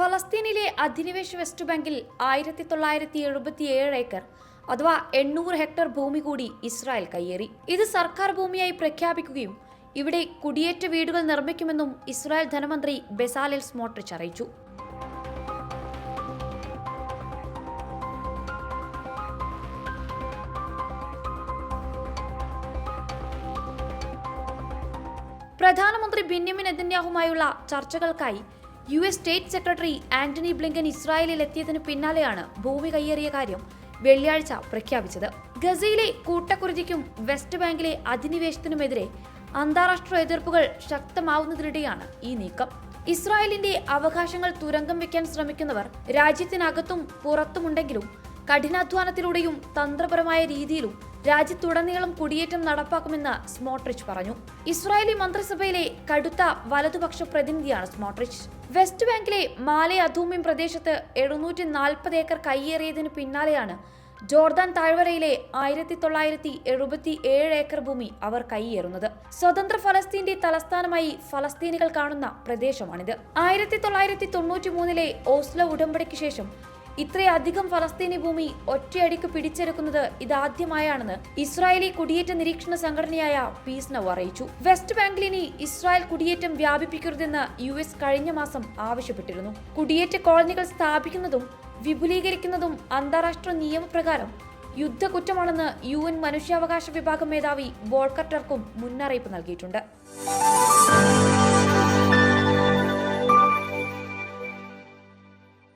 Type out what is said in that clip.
ഫലസ്തീനിലെ അധിനിവേശ വെസ്റ്റ് ബാങ്കിൽ ആയിരത്തി തൊള്ളായിരത്തി എഴുപത്തി ഏഴ് ഏക്കർ അഥവാ എണ്ണൂറ് ഹെക്ടർ ഭൂമി കൂടി ഇസ്രായേൽ കയ്യേറി. ഇത് സർക്കാർ ഭൂമിയായി പ്രഖ്യാപിക്കുകയും ഇവിടെ കുടിയേറ്റ വീടുകൾ നിർമ്മിക്കുമെന്നും ഇസ്രായേൽ ധനമന്ത്രി ബെസാലിൽ സ്മോട്രിച്ച് അറിയിച്ചു. പ്രധാനമന്ത്രി ബെന്യാമിൻ നെതന്യാഹുമായുള്ള ചർച്ചകൾക്കായി U S state secretary Antony Blinken ഇസ്രായേലിൽ എത്തിയതിന് പിന്നാലെയാണ് ഭൂമി കയ്യേറിയ കാര്യം വെള്ളിയാഴ്ച പ്രഖ്യാപിച്ചത്. ഗസയിലെ കൂട്ടക്കുരുതിക്കും വെസ്റ്റ് ബാങ്കിലെ അധിനിവേശത്തിനുമെതിരെ അന്താരാഷ്ട്ര എതിർപ്പുകൾ ശക്തമാവുന്നതിനിടെയാണ് ഈ നീക്കം. ഇസ്രായേലിന്റെ അവകാശങ്ങൾ തുരങ്കം വയ്ക്കാൻ ശ്രമിക്കുന്നവർ രാജ്യത്തിനകത്തും പുറത്തുമുണ്ടെങ്കിലും കഠിനാധ്വാനത്തിലൂടെയും തന്ത്രപരമായ രീതിയിലും രാജ്യത്തുടനീളം കുടിയേറ്റം നടപ്പാക്കുമെന്ന് സ്മോട്രിച്ച് പറഞ്ഞു. ഇസ്രായേലി മന്ത്രിസഭയിലെ കടുത്ത വലതുപക്ഷ പ്രതിനിധിയാണ് സ്മോട്രിച്ച്. വെസ്റ്റ് ബാങ്കിലെ മാലെ അധൂമ്യം പ്രദേശത്ത് എഴുന്നൂറ്റി നാൽപ്പത് ഏക്കർ കൈയേറിയതിന് പിന്നാലെയാണ് ജോർദാൻ താഴ്വരയിലെ ആയിരത്തി തൊള്ളായിരത്തി എഴുപത്തി ഏഴ് ഏക്കർ ഭൂമി അവർ കൈയേറുന്നത് സ്വതന്ത്ര ഫലസ്തീന്റെ തലസ്ഥാനമായി ഫലസ്തീനികൾ കാണുന്ന പ്രദേശമാണിത്. ആയിരത്തി തൊള്ളായിരത്തി തൊണ്ണൂറ്റി മൂന്നിലെ ഓസ്ലോ ഉടമ്പടിക്ക് ശേഷം ഇത്രയധികം ഫലസ്തീനി ഭൂമി ഒറ്റയടിക്ക് പിടിച്ചെടുക്കുന്നത് ഇതാദ്യമായാണെന്ന് ഇസ്രായേലി കുടിയേറ്റ നിരീക്ഷണ സംഘടനയായ പീസ് നൗ അറിയിച്ചു. വെസ്റ്റ് ബാങ്കിൽ ഇനി ഇസ്രായേൽ കുടിയേറ്റം വ്യാപിപ്പിക്കരുതെന്ന് യു എസ് കഴിഞ്ഞ മാസം ആവശ്യപ്പെട്ടിരുന്നു. കുടിയേറ്റ കോളനികൾ സ്ഥാപിക്കുന്നതും വിപുലീകരിക്കുന്നതും അന്താരാഷ്ട്ര നിയമപ്രകാരം യുദ്ധകുറ്റമാണെന്ന് യു എൻ മനുഷ്യാവകാശ വിഭാഗം മേധാവി വോൾക്കർ ടർക്കും മുന്നറിയിപ്പ് നൽകിയിട്ടുണ്ട്.